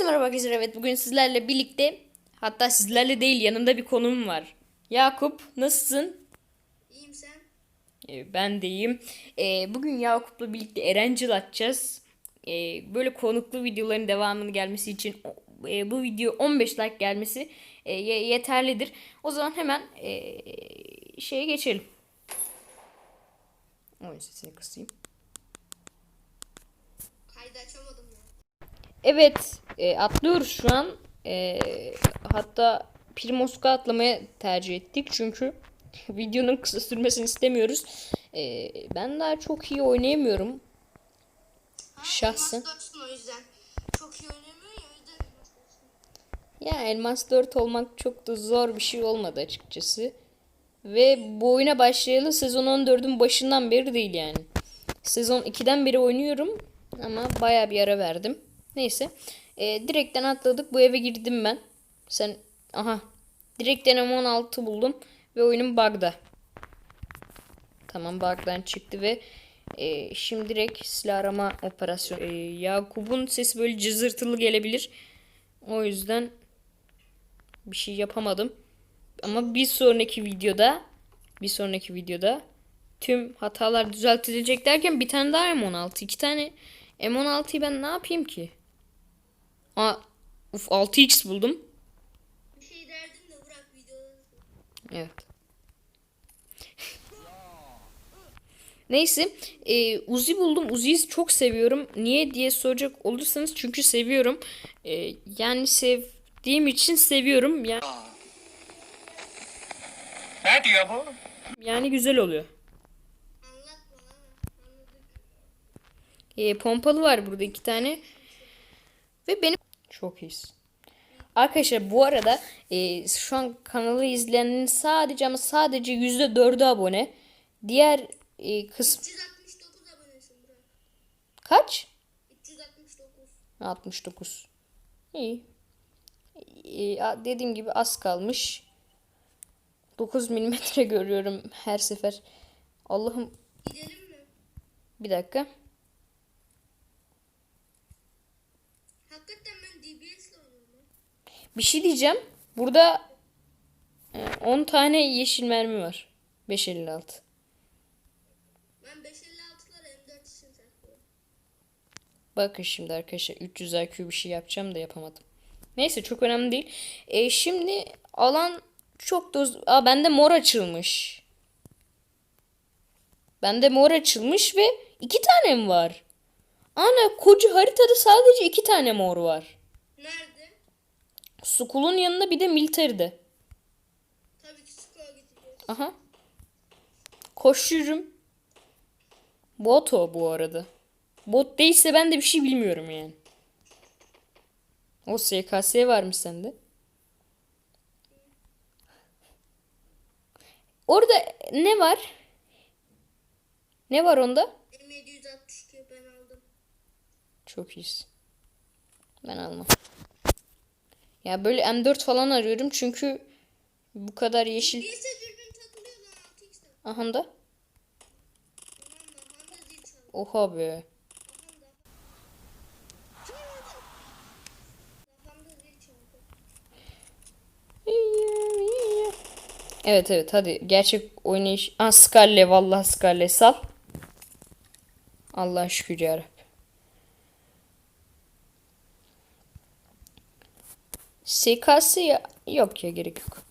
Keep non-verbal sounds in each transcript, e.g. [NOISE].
Herkese merhaba arkadaşlar. Evet bugün sizlerle birlikte hatta sizlerle değil yanımda bir konuğum var. Yakup nasılsın? İyiyim sen. Ee, ben de iyiyim. Ee, bugün Yakup'la birlikte Erencil atacağız. Ee, böyle konuklu videoların devamını gelmesi için e, bu video 15 like gelmesi e, ye- yeterlidir. O zaman hemen e, şeye geçelim. Oyun sesini kısayım. Kaydı açamadım ya. Evet, e, atlıyoruz şu an. E, hatta Primosk'a atlamaya tercih ettik çünkü [LAUGHS] videonun kısa sürmesini istemiyoruz. E, ben daha çok iyi oynayamıyorum. Ha, Şahsen. O yüzden. Çok iyi oynamıyor ya o yüzden elmas dörtsün. Ya Elmas 4 olmak çok da zor bir şey olmadı açıkçası. Ve bu oyuna başlayalı sezon 14'ün başından beri değil yani. Sezon 2'den beri oynuyorum ama baya bir ara verdim. Neyse. E, direkten atladık. Bu eve girdim ben. Sen aha. Direkten M16 buldum ve oyunum bug'da. Tamam bug'dan çıktı ve e, şimdi direkt silah arama operasyonu. E, Yakup'un sesi böyle cızırtılı gelebilir. O yüzden bir şey yapamadım. Ama bir sonraki videoda bir sonraki videoda tüm hatalar düzeltilecek derken bir tane daha M16. iki tane M16'yı ben ne yapayım ki? Aa, uf 6x buldum. Bir şey derdin de bırak videoları. Evet. Neyse, e, Uzi buldum. Uzi'yi çok seviyorum. Niye diye soracak olursanız çünkü seviyorum. E, yani sevdiğim için seviyorum. Yani, Ne diyor bu? yani güzel oluyor. E, pompalı var burada iki tane. Ve benim çok iyisin. Arkadaşlar bu arada e, şu an kanalı izleyenin sadece ama sadece %4'ü abone. Diğer e, kısım 369 abonesin kaç? 369. 69. İyi. E, dediğim gibi az kalmış. 9 milimetre [LAUGHS] görüyorum her sefer. Allah'ım Gidelim mi? bir dakika. Hakikaten ben DBS'le oynuyorum lan. Bir şey diyeceğim. Burada e, 10 tane yeşil mermi var. 556. Ben 556'lara M4 için saklıyorum. Bakın şimdi arkadaşlar 300 IQ bir şey yapacağım da yapamadım. Neyse çok önemli değil. E, şimdi alan çok da... Aa bende mor açılmış. Bende mor açılmış ve iki tane mi var? Ana koca haritada sadece iki tane mor var. Nerede? Skull'un yanında bir de military'de. Tabii ki Skrull'a gideceğiz. Aha. Koşuyorum. Bot o bu arada. Bot değilse ben de bir şey bilmiyorum yani. O SKS varmış sende. Orada ne var? Ne var onda? M762 ben aldım. Çok iyisin. Ben almam. Ya böyle M4 falan arıyorum çünkü bu kadar yeşil. Birisi dürbün takılıyor lan 6x'te. Aha da. Oha be. Evet evet hadi gerçek oynayış. Ah Scarlet vallahi Scarlet sal. Allah şükür yarabbim. SKS ya yok ya gerek yok.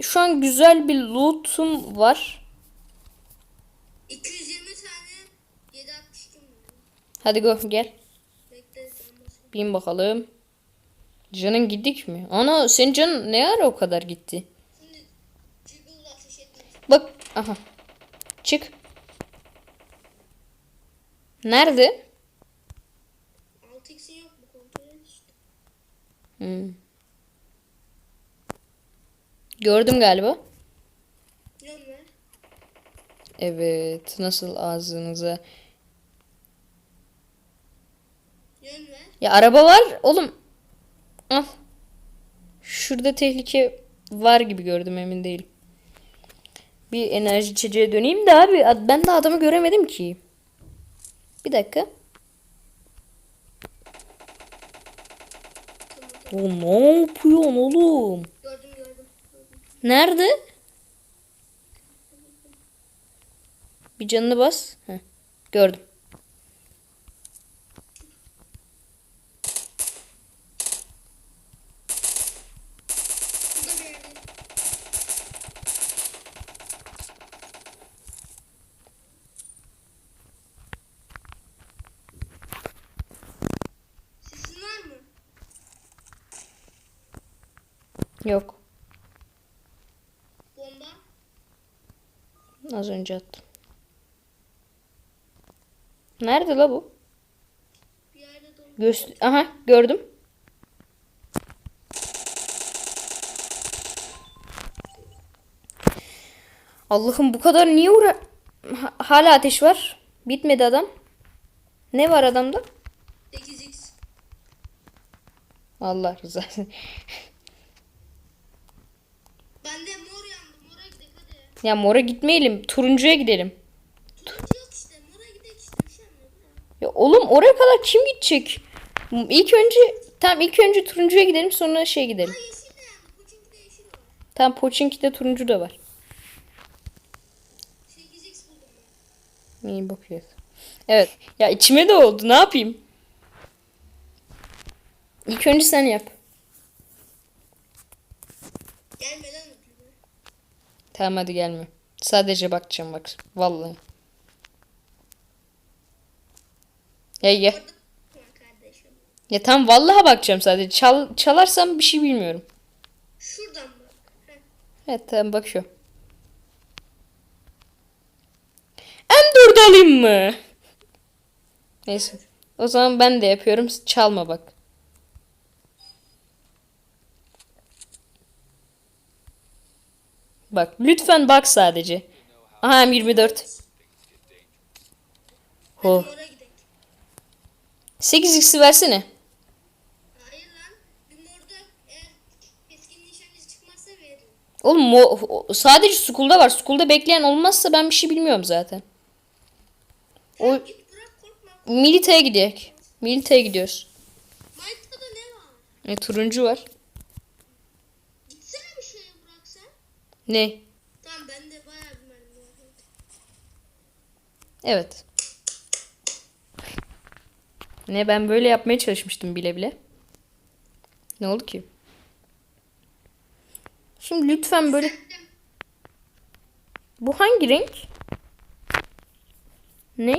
Şu an güzel bir loot'um var. 220 tane 762 mi? Hadi go gel. Bekle. Bin bakalım. Canın gittik mi? Ana senin canın ne ara o kadar gitti? Bak aha. Çık. Nerede? 6x'in yok mu kontrol et işte. Hmm. Gördüm galiba. Evet. Nasıl ağzınıza. Ya araba var oğlum. Al. Şurada tehlike var gibi gördüm emin değilim. Bir enerji içeceğe döneyim de abi ben de adamı göremedim ki. Bir dakika. O ne yapıyorsun oğlum? Nerede? Bir canını bas. Heh, gördüm. Yok. Az önce attım. Nerede la bu? Göster Aha gördüm. Allah'ım bu kadar niye uğra... Ha- Hala ateş var. Bitmedi adam. Ne var adamda? 8x. Allah rızası. [LAUGHS] Bende mor yandı. Mora gidelim hadi. Ya mora gitmeyelim. Turuncuya gidelim. Turuncu yok işte. Mora gidelim işte. Bir şey. Ya oğlum oraya kadar kim gidecek? İlk önce tam ilk önce turuncuya gidelim sonra şey gidelim. Ha yeşil de yandı. Bu çünkü de yeşil var. Tam Pochinki'de turuncu da var. 8x buldum ben. İyi bakıyoruz. Evet. Ya içime de oldu. Ne yapayım? İlk önce sen yap. Gelmeden. Tamam hadi gelme. Sadece bakacağım bak. Vallahi. Ya ya. Ya tam vallahi bakacağım sadece. Çal, çalarsam bir şey bilmiyorum. Şuradan bak. Heh. Evet tamam bakıyorum. M4 alayım mı? Neyse. O zaman ben de yapıyorum. Çalma bak. Bak lütfen bak sadece. Aha M24. Ho. Mora gidelim. 8x'i versene. Hayır lan. Çıkmazsa. Oğlum mo- sadece school'da var. School'da bekleyen olmazsa ben bir şey bilmiyorum zaten. O. Milite'ye gidiyor. Milite'ye gidiyoruz. E, turuncu var. Gitsene bir şeye bırak sen. Ne? Tamam bende bayağı bir mermi var. Evet. Ne ben böyle yapmaya çalışmıştım bile bile. Ne oldu ki? Şimdi lütfen böyle bu hangi renk? Ne?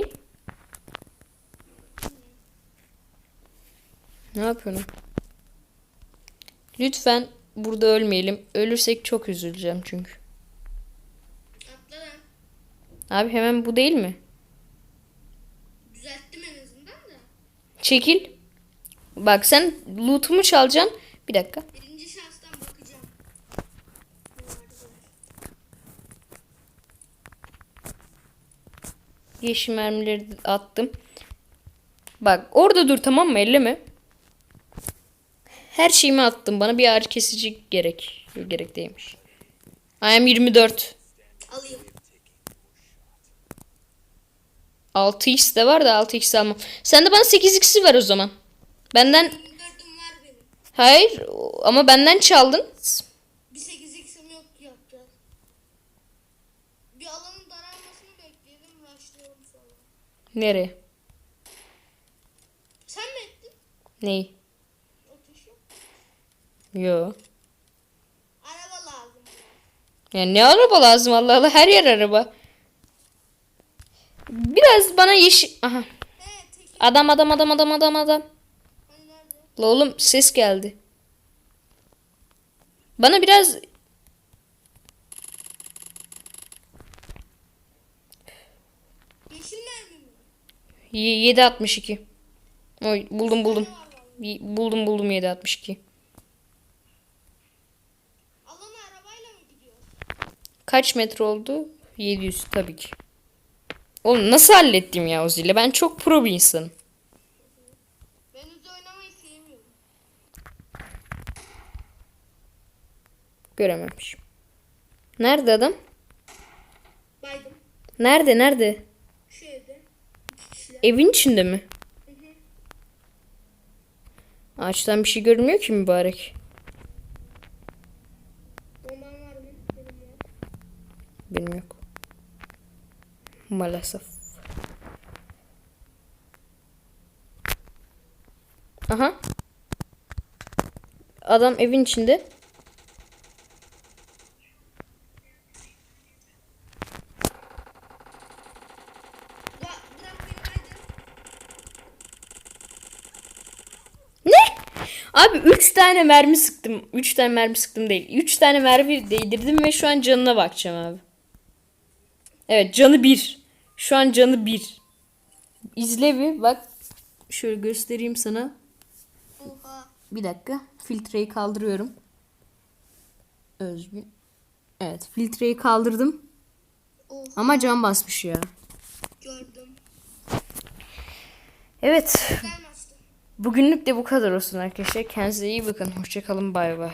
Ne yapıyorsun? Lütfen burada ölmeyelim. Ölürsek çok üzüleceğim çünkü. Atla. Abi hemen bu değil mi? Düzelttim en azından da. Çekil. Bak sen loot'umu çalacaksın. Bir dakika. Birinci şanstan bakacağım. Yeşil mermileri attım. Bak orada dur tamam mı? Elleme. Her şeyimi attım. Bana bir ağrı kesici gerek. Gerek değilmiş. I am 24. Alayım. 6x de var da 6x almam. Sen de bana 8x'i ver o zaman. Benden hayır ama benden çaldın. Bir 8x'im yok ki yapacağız. Bir alanın daralmasını bekleyelim. Rushlayalım sonra. Nereye? Sen mi ettin? Neyi? Yo. Araba lazım. Ya ne araba lazım Allah Allah her yer araba. Biraz bana yeşil... Aha. Adam adam adam adam adam adam. Hani? La oğlum ses geldi. Bana biraz Yeşil mermi mi? y- 762. Oy buldum buldum. Buldum buldum 762. Kaç metre oldu? 700 tabii ki. Oğlum nasıl hallettim ya o zili? Ben çok pro bir insanım. Ben Uzi oynamayı sevmiyorum. Görememişim. Nerede adam? Baydım. Nerede nerede? Şu evde. Evin içinde mi? Hı hı. Ağaçtan bir şey görünmüyor ki mübarek. Bomban var mı? Benim var. Benim yok. Maalesef. Aha. Adam evin içinde. Ne? Abi 3 tane mermi sıktım. 3 tane mermi sıktım değil. 3 tane mermi değdirdim ve şu an canına bakacağım abi. Evet canı 1. Şu an canı 1. İzle bir bak. Şöyle göstereyim sana. Oha. Bir dakika. Filtreyi kaldırıyorum. Özgün. Evet filtreyi kaldırdım. Oha. Ama can basmış ya. Gördüm. Evet. Bugünlük de bu kadar olsun arkadaşlar. Kendinize iyi bakın. Hoşçakalın. Bay bay.